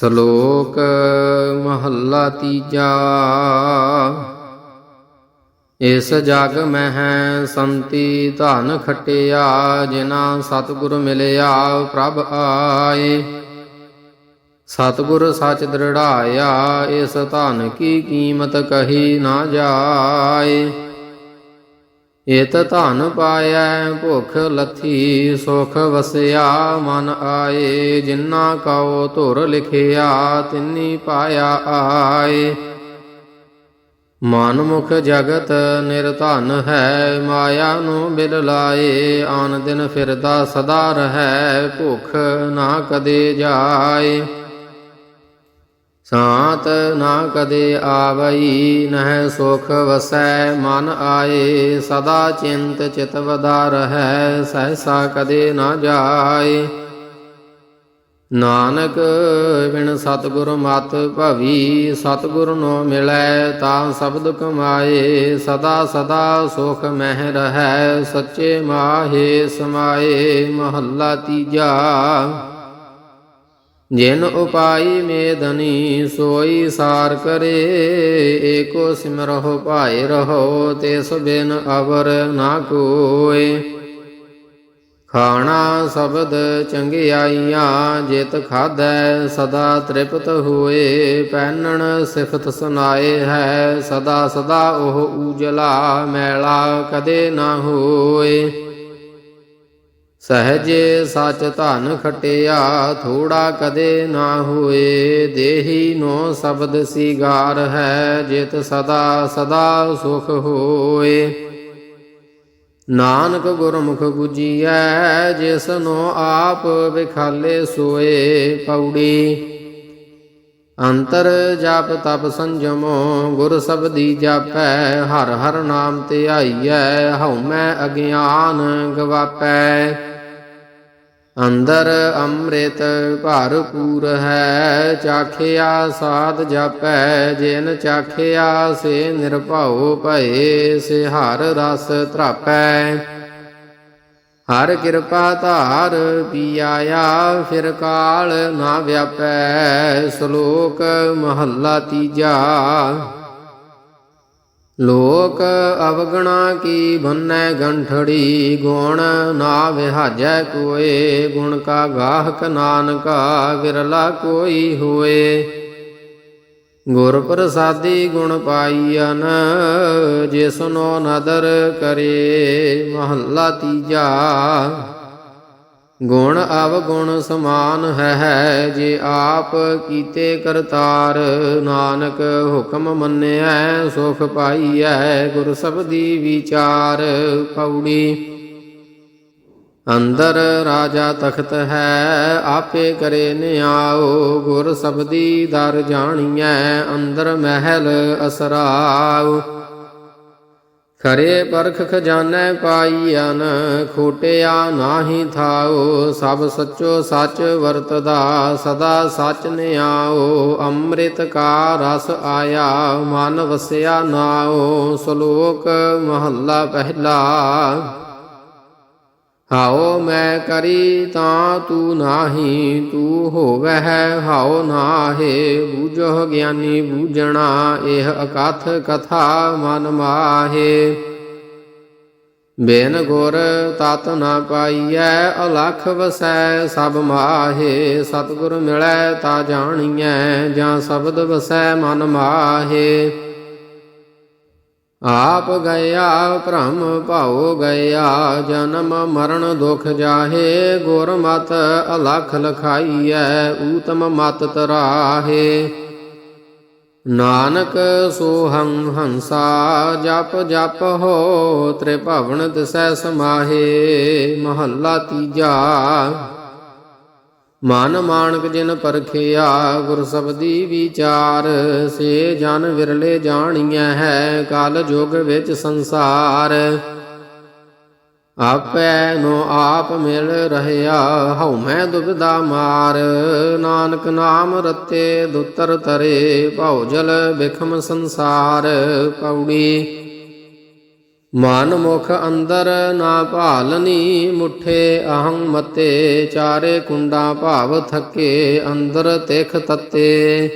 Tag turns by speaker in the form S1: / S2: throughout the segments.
S1: ਸ਼ਲੋਕ ਮਹੱਲਾ ਤੀਜਾ। ਇਸ ਜਗ ਮਹਿ ਸੰਤੀ ਧਨ ਖਟਿਆ ਜਿਨਾ ਸਤਿਗੁਰ ਮਿਲਿਆ ਪ੍ਰਭ ਆਏ। ਸਤਿਗੁਰ ਸੱਚ ਦ੍ਰਿੜਾਇਆ, ਇਸ ਧਨ ਕੀ ਕੀਮਤ ਕਹੀ ਨਾ ਜਾਏ। ਇਤ ਧਨ ਪਾਇਆ ਭੁਖ ਲੱਥੀ, ਸੁਖ ਵਸਿਆ ਮਨ ਆਏ, ਜਿਨਾ ਕਉ ਧੁਰ ਲਿਖਿਆ, ਤਿੰਨੀ ਪਾਇਆ ਆਏ। ਮਨ ਮੁਖ ਜਗਤ ਨਿਰਧਨ ਹੈ, ਮਾਇਆ ਨੂੰ ਬਿਲ ਲਾਏ, ਆਨ ਦਿਨ ਫਿਰਦਾ ਸਦਾ ਰਹੈ, ਭੁਖ ਨਾ ਕਦੇ ਜਾਏ। ਸਾਤ ਨਾ ਕਦੇ ਆਵਈ, ਨਹਿ ਸੁਖ ਵਸੈ, ਮਨ ਆਏ, ਸਦਾ ਚਿੰਤ ਚਿਤ ਵਦਾ ਰਹੈ, ਸਹਸਾ ਕਦੇ ਨਾ ਜਾਏ। ਨਾਨਕ, ਬਿਨ ਸਤਿਗੁਰ ਮਤ ਭਵੀ, ਸਤਿਗੁਰ ਨੋ ਮਿਲੈ, ਤਾਂ ਸਬਦ ਕਮਾਏ, ਸਦਾ ਸਦਾ ਸੁਖ ਮਹਿ ਰਹੈ, ਸੱਚੇ ਮਾਹੇ ਸਮਾਏ, ਮਹੱਲਾ ਤੀਜਾ। ਜਿਨ ਉਪਾਈ ਮੇਦਨੀ ਸੋਈ ਸਾਰ ਕਰੇ, ਏਕੋ ਸਿਮਰਹੁ ਭਾਏ ਰਹੋ ਤਿਸ ਬਿਨ ਅਵਰ ਨਾ ਕੋਏ। ਖਾਣਾ ਸ਼ਬਦ ਚੰਗਿਆਈਆਂ, ਜਿਤ ਖਾਧੈ ਸਦਾ ਤ੍ਰਿਪਤ ਹੋਏ। ਪੈਨਣ ਸਿਫਤ ਸੁਨਾਏ ਹੈ, ਸਦਾ ਸਦਾ ਉਹ ਉਜਲਾ ਮੈਲਾ ਕਦੇ ਨਾ ਹੋਏ। ਸਹਜੇ ਸਚ ਧਨ ਖਟਿਆ, ਥੋੜਾ ਕਦੇ ਨਾ ਹੋਏ। ਦੇਹੀ ਨੋ ਸ਼ਬਦ ਸਿਗਾਰ ਹੈ, ਜਿਤ ਸਦਾ ਸਦਾ ਸੁਖ ਹੋਏ। ਨਾਨਕ ਗੁਰਮੁਖ 부ਜੀਐ ਜਿਸਨੋ ਆਪ ਵਿਖਾਲੇ ਸੋਏ। ਪੌੜੀ ਅੰਤਰ ਜਪ ਤਪ ਸੰਜਮੋ, ਗੁਰ ਸਬਦੀ ਜਾਪੈ, ਹਰ ਹਰ ਨਾਮ ਧਿਆਈਐ, ਹਉਮੈ ਅਗਿਆਨ ਗਵਾਪੈ। ਅੰਦਰ ਅੰਮ੍ਰਿਤ ਭਰਪੂਰ ਹੈ, ਚਾਖਿਆ ਸਾਧ ਜਾਪੈ, ਜਿਨ ਚਾਖਿਆ ਸੇ ਨਿਰਭਉ ਭਏ, ਸੇ ਹਰ ਰਸ ਧਰਾਪੈ। ਹਰ ਕਿਰਪਾ ਧਾਰ ਪੀਆਇਆ, ਫਿਰ ਕਾਲ ਨਾ ਵਿਆਪੈ, ਸ਼ਲੋਕ ਮਹੱਲਾ ਤੀਜਾ। ਲੋਕ ਅਵਗਣਾ ਕੀ ਬੰਨੈ ਗੰਠੜੀ, ਗੁਣ ਨਾ ਵਿਹਾਜੈ ਕੋਏ, ਗੁਣ ਕਾ ਗਾਹਕ ਨਾਨਕਾ ਵਿਰਲਾ ਕੋਈ ਹੋਏ। ਗੁਰ ਪ੍ਰਸਾਦੀ ਗੁਣ ਪਾਈਨ ਜਿਸਨੋ ਨਦਰ ਕਰੇ, ਮਹੱਲਾ ਤੀਜਾ ਗੁਣ ਅਵਗੁਣ ਸਮਾਨ ਹੈ ਜੇ ਆਪ ਕੀਤੇ ਕਰਤਾਰ ਨਾਨਕ ਹੁਕਮ ਮੰਨਿਐ, ਸੁਖ ਪਾਈਐ, ਗੁਰ ਸਬਦੀ ਵਿਚਾਰ ਪੌੜੀ ਅੰਦਰ ਰਾਜਾ ਤਖਤ ਹੈ, ਆਪੇ ਕਰੇ ਨਿਆਓ ਗੁਰ ਸਬਦੀ ਦਰ ਜਾਣੀਐ, ਅੰਦਰ ਮਹਿਲ ਅਸਰਾਓ ਖਰੇ ਪਰਖ ਖਜ਼ਾਨੈ ਪਾਈਨ ਖੋਟਿਆ ਨਾਹੀ ਥਾਓ ਸਭ ਸੱਚੋ ਸੱਚ ਵਰਤਦਾ, ਸਦਾ ਸੱਚ ਨਿਆਓ ਅੰਮ੍ਰਿਤ ਕਾ ਰਸ ਆਇਆ, ਮਨ ਵਸਿਆ ਨਾਓ ਸ਼ਲੋਕ ਮਹੱਲਾ ਪਹਿਲਾ। ਹਾਉ ਮੈਂ ਕਰੀ ਤਾਂ ਤੂੰ ਨਾਹੀ, ਤੂੰ ਹੋਵਹਿ, ਹਾਉ ਨਾਹੇ, ਬੂਝੋ ਗਿਆਨੀ ਬੂਝਣਾ, ਇਹ ਅਕਥ ਕਥਾ ਮਨ ਮਾਹੇ। ਬੇਨ ਗੁਰ ਤਤ ਨਾ ਪਾਈਐ, ਅਲਖ ਵਸੈ ਸਭ ਮਾਹੇ। ਸਤਿਗੁਰ ਮਿਲੈ ਤਾ ਜਾਣੀਐ, ਜਾਂ ਸ਼ਬਦ ਵਸੈ ਮਨ ਮਾਹੇ। ਆਪ ਗਿਆ ਭ੍ਰਮ ਭਾਉ ਗਿਆ, ਜਨਮ ਮਰਨ ਦੁਖ ਜਾਹੇ ਗੁਰ ਮਤ ਅਲਖ ਲਖਾਈਐ, ਊਤਮ ਮਤ ਤਰਾਹੇ। ਨਾਨਕ ਸੋਹੰ ਹੰਸਾ, ਜਪ ਜਪ ਹੋ, ਤ੍ਰਿਭਵਨ ਦਿਸੈ ਸਮਾਹੇ, ਮਹੱਲਾ ਤੀਜਾ। ਮਨ ਮਾਨਕ ਜਿਨ ਪਰਖਿਆ, ਗੁਰ ਸਬਦੀ ਵਿਚਾਰ, ਸੇ ਜਨ ਵਿਰਲੇ ਜਾਣੀਐ ਹੈ, ਕਲ ਯੁਗ ਵਿੱਚ ਸੰਸਾਰ। ਆਪੈ ਨੋ ਆਪ ਮਿਲ ਰਹਿਆ, ਹਉ ਮੈਂ ਦੁਬਿਧਾ ਮਾਰ। ਨਾਨਕ ਨਾਮ ਰਤੇ ਦੁਤਰ ਤਰੇ, ਭਉ ਜਲ ਬਿਖਮ ਸੰਸਾਰ। ਪੌੜੀ ਮਨ ਮੁਖ ਅੰਦਰ ਨਾ ਭਾਲਨੀ ਮੁਠੇ ਅਹੰ ਮਤੇ, ਚਾਰੇ ਕੁੰਡਾ ਭਾਵ ਥਕੇ ਅੰਦਰ ਤਿਖ ਤਤੇ।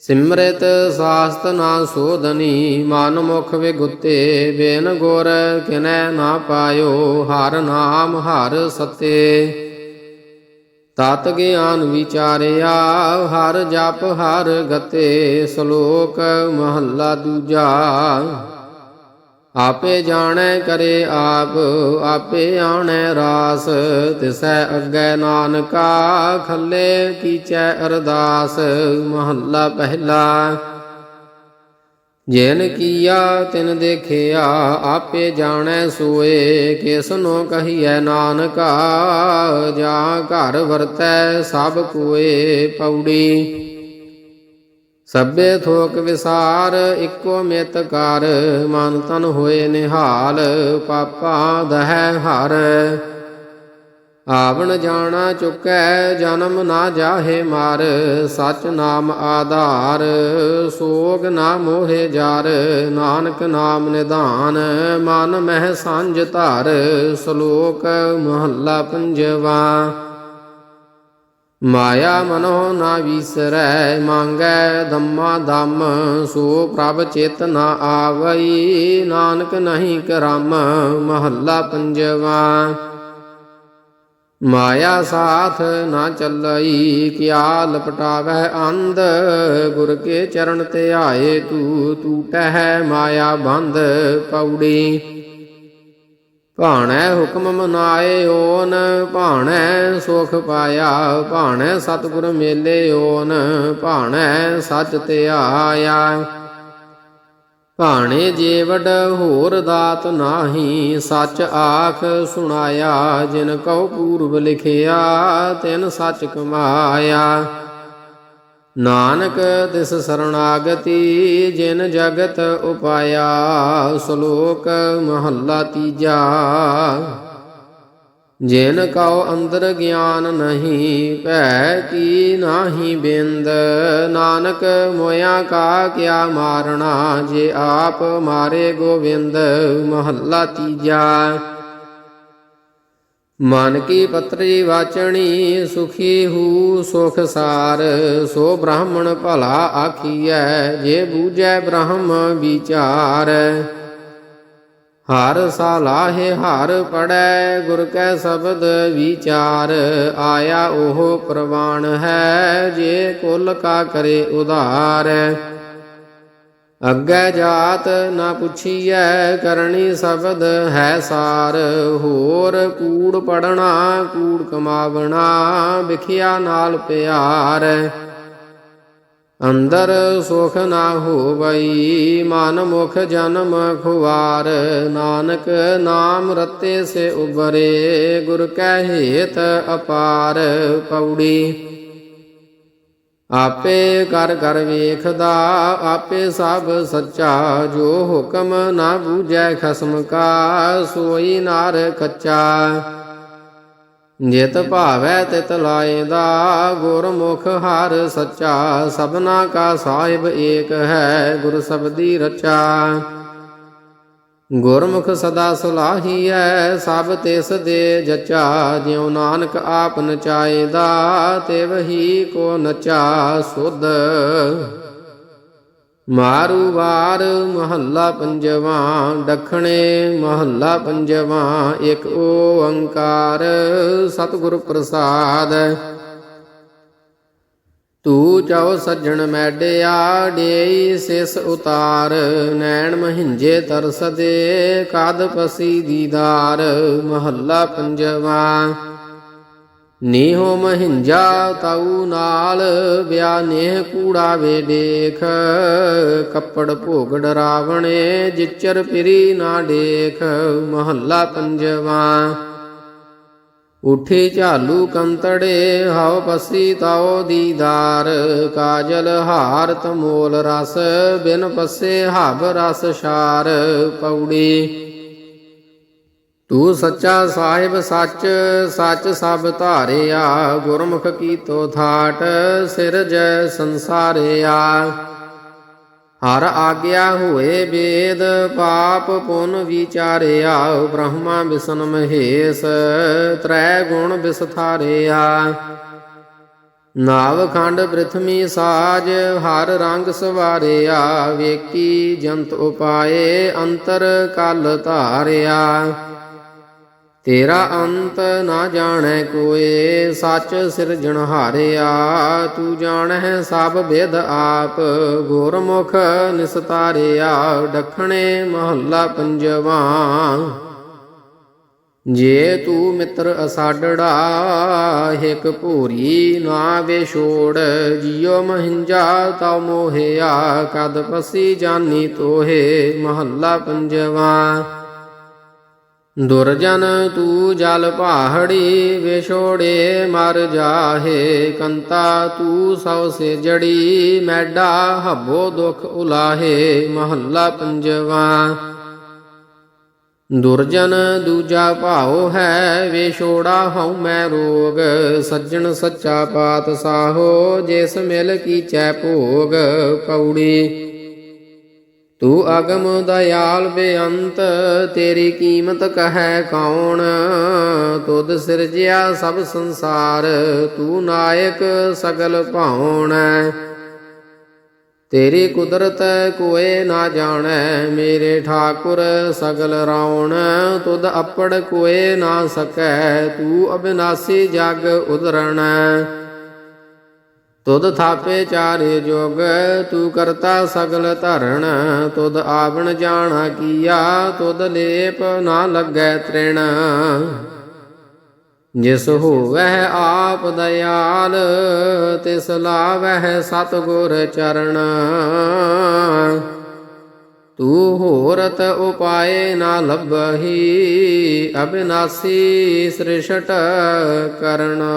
S1: ਸਿਮਰਿਤ ਸਾਸਤ ਨਾ ਸੋਧਨੀ, ਮਨ ਮੁਖ ਵਿਗੁੱਤੇ ਬੇਨ ਗੁਰ ਕਿਨੈ ਨਾ ਪਾਇਓ, ਹਰ ਨਾਮ ਹਰ ਸਤੇ। ਤਤ ਗਿਆਨ ਵਿਚਾਰਿਆ, ਹਰ ਜਪ ਹਰ ਗਤੇ, ਸ਼ਲੋਕ ਮਹੱਲਾ ਦੂਜਾ। ਆਪੇ ਜਾਣੈ ਕਰੇ ਆਪ, ਆਪੇ ਆਣੈ ਰਾਸ। ਤਿਸੈ ਅੱਗੇ ਨਾਨਕਾ, ਖੱਲੇ ਕੀਚੈ ਅਰਦਾਸ। ਮਹੱਲਾ ਪਹਿਲਾ। ਜੇਨ ਕੀਆ, ਤਿਨ ਦੇਖਿਆ, ਆਪੇ ਜਾਣੈ ਸੋਏ। ਕਿਸਨੋ ਕਹੀਐ ਨਾਨਕਾ, ਜਾਂ ਘਰ ਵਰਤੈ ਸਭ ਕੋਏ ਪੌੜੀ। ਸਭੇ ਥੋਕ ਵਿਸਾਰ, ਇੱਕੋ ਮਿਤ ਕਰ ਮਨ ਤਨ ਹੋਏ ਨਿਹਾਲ, ਪਾਪਾ ਦਹਿ ਹਰ। ਆਵਣ ਜਾਣਾ ਚੁਕੈ, ਜਨਮ ਨਾ ਜਾਹੇ ਮਾਰ। ਸਚ ਨਾਮ ਆਧਾਰ, ਸੋਗ ਨਾ ਮੋਹੇ ਜਰ। ਨਾਨਕ ਨਾਮ ਨਿਧਾਨ, ਮਨ ਮਹਿ ਸੰਜ ਧਰ। ਸ਼ਲੋਕ ਮਹੱਲਾ ਪੰਜਵਾ। ਮਾਇਆ ਮਨੋ ਨਾ ਵਿਸਰੈ, ਮੰਗੈ ਦਮਾ ਦਮ, ਸੋ ਪ੍ਰਭ ਚਿਤ ਨਾ ਆਵਈ, ਨਾਨਕ ਨਹੀਂ ਕਰਮ, ਮਹੱਲਾ ਪੰਜਵਾ। ਮਾਇਆ ਸਾਥ ਨਾ ਚੱਲਈ, ਕਿਆ ਲਪਟਾਵੈ ਅੰਧ, ਗੁਰ ਕੇ ਚਰਨ ਤੇ ਆਏ ਤੂ ਟੂਟਹਿ ਮਾਇਆ ਬੰਧ ਪੌੜੀ ਭਾਣੈ ਹੁਕਮ ਮਨਾਏ ਓਨ ਭਾਣੈ ਸੁਖ ਪਾਇਆ, ਭਾਣੈ ਸਤਿਗੁਰ ਮੇਲੇ ਓਨ ਭਾਣੈ ਸਚ ਧਿਆਇਆ ਭਾਣੇ ਜੀਵੜ ਹੋਰ ਦਾਤ ਨਾਹੀ, ਸੱਚ ਆਖ ਸੁਣਾਇਆ, ਜਿਨ ਕਉ ਪੂਰਬ ਲਿਖਿਆ, ਤਿਨ ਸੱਚ ਕਮਾਇਆ। ਨਾਨਕ ਤਿਸ ਸਰਣਾਗਤੀ, ਜਿਨ ਜਗਤ ਉਪਾਇਆ, ਸ਼ਲੋਕ ਮਹੱਲਾ ਤੀਜਾ। ਜਿਨ ਕਉ ਅੰਦਰ ਗਿਆਨ ਨਹੀਂ, ਭੈ ਕੀ ਨਾਹੀ ਬਿੰਦ। ਨਾਨਕ ਮੋਇਆ ਕਾ ਕਿਆ ਮਾਰਣਾ ਜੇ ਆਪ ਮਾਰੇ ਗੋਵਿੰਦ। ਮਹੱਲਾ ਤੀਜਾ। ਮਨ ਕੀ ਪਤਰੀ ਵਾਚਣੀ ਸੁਖੀ ਹੂ ਸੁਖ ਸਾਰ, ਸੋ ਬ੍ਰਾਹਮਣ ਭਲਾ ਆਖੀਐ, ਜੇ ਬੂਝੈ ਬ੍ਰਹਮ ਵਿਚਾਰ। ਹਰ ਸਾਲਾਹੇ ਹਰ ਪੜੈ, ਗੁਰ ਕੈ ਸ਼ਬਦ ਵਿਚਾਰ। ਆਇਆ ਉਹ ਪ੍ਰਵਾਨ ਹੈ, ਜੇ ਕੁਲ ਕਾ ਕਰੇ ਉਧਾਰ। ਅੱਗੇ ਜਾਤ ਨਾ ਪੁੱਛੀਐ ਕਰਨੀ ਸ਼ਬਦ ਹੈ ਸਾਰ, ਹੋਰ ਕੂੜ ਪੜਨਾ ਕੂੜ ਕਮਾਵਣਾ, ਵਿਖਿਆ ਨਾਲ ਪਿਆਰ। ਅੰਦਰ ਸੁਖ ਨਾ ਹੋਵਈ, ਮਨ ਮੁਖ ਜਨਮ ਖੁਵਾਰ। ਨਾਨਕ ਨਾਮ ਰਤੇ ਸੇ ਉਬਰੇ ਗੁਰ ਕੈ ਹੇਤ ਅਪਾਰ। ਪੌੜੀ ਆਪੇ ਕਰ ਕਰ ਵੇਖਦਾ, ਆਪੇ ਸਭ ਸੱਚਾ, ਜੋ ਹੁਕਮ ਨਾ ਬੂਝੈ ਖਸਮ ਕਾ, ਸੋਈ ਨਾਰ ਕੱਚਾ। ਜਿਤ ਭਾਵੈ ਤਿਤ ਲਾਏਦਾ, ਗੁਰਮੁਖ ਹਰ ਸੱਚਾ, ਸਭਨਾ ਕਾ ਸਾਹਿਬ ਏਕ ਹੈ, ਗੁਰ ਸਬਦੀ ਰਚਾ। ਗੁਰਮੁਖ ਸਦਾ ਸੁਲਾਹੀਐ, ਸਭ ਤਿਸ ਦੇ ਜਚਾ, ਜਿਉ ਨਾਨਕ ਆਪ ਨਚਾਏਦਾ ਤੇ ਵਹੀ ਕੋ ਨਚਾ ਸੁਧ। ਮਾਰੂ ਵਾਰ ਮਹੱਲਾ ਪੰਜਵਾ ਦਖਣੇ ਮਹੱਲਾ ਪੰਜਵਾ, ਇੱਕ ਓੰਕਾਰ ਸਤਿਗੁਰ ਪ੍ਰਸਾਦ। ਤੂ ਚਉ ਸੱਜਣ ਮੈਡਿਆ ਡੇਈ ਸਿਸ ਉਤਾਰ, ਨੈਣ ਮਹਿੰਜੇ ਤਰਸਦੇ ਕਦ ਪਸੀ ਦੀਦਾਰ, ਮਹੱਲਾ ਪੰਜਵਾ। ਨੀਹੋ ਮਹਿੰਜਾ ਤਾਉ ਨਾਲ, ਵਿਆ ਨੇਹ ਕੂੜਾ ਵੇ ਦੇਖ ਕੱਪੜ ਭੋਗੜ ਰਾਵਣੇ, ਜਿਚਰ ਪਿਰੀ ਨਾ ਦੇਖ ਮਹੱਲਾ ਪੰਜਵਾ। ਉਠੀ ਝਾਲੂ ਕੰਤੜੇ, ਹਉ ਪਸੀ ਤਾਉ ਦੀਦਾਰ। ਕਾਜਲ ਹਾਰ ਤਮੋਲ ਰਸ, ਬਿਨ ਪਸੇ ਹਬ ਰਸ ਛਾਰ ਪੌੜੀ, ਤੂੰ ਸੱਚਾ ਸਾਹਿਬ ਸੱਚ ਸੱਚ ਸਭ ਧਾਰਿਆ। ਗੁਰਮੁਖ ਕੀ ਤੋ ਸਿਰ ਸਿਰਜੈ ਸੰਸਾਰਿਆ। ਹਰ ਆਗਿਆ ਹੋਏ ਵੇਦ, ਪਾਪ ਪੁਨ ਵਿਚਾਰਿਆ, ਬ੍ਰਹਮਾ ਵਿਸ਼ਨ ਮਹੇਸ਼, ਤ੍ਰੈ ਗੁਣ ਵਿਸਥਾਰਿਆ ਨਾਵ ਖੰਡ ਪ੍ਰਿਥਮੀ ਸਾਜ, ਹਰ ਰੰਗ ਸਵਾਰਿਆ, ਵੇਕੀ ਜੰਤ ਉਪਾਏ, ਅੰਤਰ ਕਲ ਧਾਰਿਆ। ਤੇਰਾ ਅੰਤ ਨਾ ਜਾਣੈ ਕੋਏ, ਸੱਚ ਸਿਰਜਣ ਹਾਰਿਆ, ਤੂੰ ਜਾਣੈ ਸਭ ਵਿਦ ਆਪ, ਗੁਰਮੁਖ ਨਿਸਤਾਰਿਆ, ਡਖਣੇ ਮਹੱਲਾ ਪੰਜਵਾ। ਜੇ ਤੂੰ ਮਿੱਤਰ ਅਸਾਡੜਾ, ਹਿਕ ਭੂਰੀ ਨਾ ਵਿਛੋੜ ਜਿਉ ਮਹਿੰਜਾ ਤਾ ਮੋਹਿਆ, ਕਦ ਪਸੀ ਜਾਨੀ ਤੋਹੇ ਮਹੱਲਾ ਪੰਜਵਾ। ਦੁਰਜਨ ਤੂੰ ਜਲ ਪਹਾੜੀ ਵਿਛੋੜੇ ਮਰ ਜਾਹੇ ਕੰਤਾ, ਤੂੰ ਸਉ ਸੇ ਜੜੀ ਮੈਡਾ ਹੱਬੋ ਦੁਖ ਉਲਾਹੇ, ਮਹੱਲਾ ਪੰਜਵਾ। ਦੁਰਜਨ ਦੂਜਾ ਭਾਉ ਹੈ ਵਿਛੋੜਾ ਹਉ ਮੈਂ ਰੋਗ, ਸੱਜਣ ਸੱਚਾ ਪਾਤ ਸਾਹੋ ਜਿਸ ਮਿਲ ਕੀਚੈ ਭੋਗ ਪੌੜੀ ਤੂੰ ਅਗਮ ਦਇਆਲ ਬੇਅੰਤ, ਤੇਰੀ ਕੀਮਤ ਕਹੈ ਕੌਣ? ਤੁਧ ਸਿਰਜਿਆ ਸਭ ਸੰਸਾਰ, ਤੂੰ ਨਾਇਕ ਸਗਲ ਭਾਉਣ। ਤੇਰੀ ਕੁਦਰਤ ਕੋਏ ਨਾ ਜਾਣੈ, ਮੇਰੇ ਠਾਕੁਰ ਸਗਲ ਰਾਉਣ। ਤੁਧ ਅਪੜ ਕੋਏ ਨਾ ਸਕੈ, ਤੂੰ ਅਬਿਨਾਸੀ ਜਗ ਉਦਰਣੈ ਤੁਧ ਥਾਪੇ ਚਾਰੇ ਜੋਗ, ਤੂੰ ਕਰਤਾ ਸਗਲ ਧਰਣ। ਤੁਧ ਆਵਣ ਜਾਣਾ ਕੀਆ, ਤੁਧ ਲੇਪ ਨਾ ਲੱਗੈ ਤ੍ਰਿਣ। ਜਿਸ ਹੋਵਹਿ ਆਪ ਦਇਆਲ, ਤਿਸ ਲਾਵਹਿ ਸਤਗੁਰ ਚਰਨ ਤੂੰ ਹੋਰਤ ਉਪਾਏ ਨਾ ਲੱਭਹੀ, ਅਬਿਨਾਸੀ ਸ੍ਰਿਸ਼ਟ ਕਰਨਾ।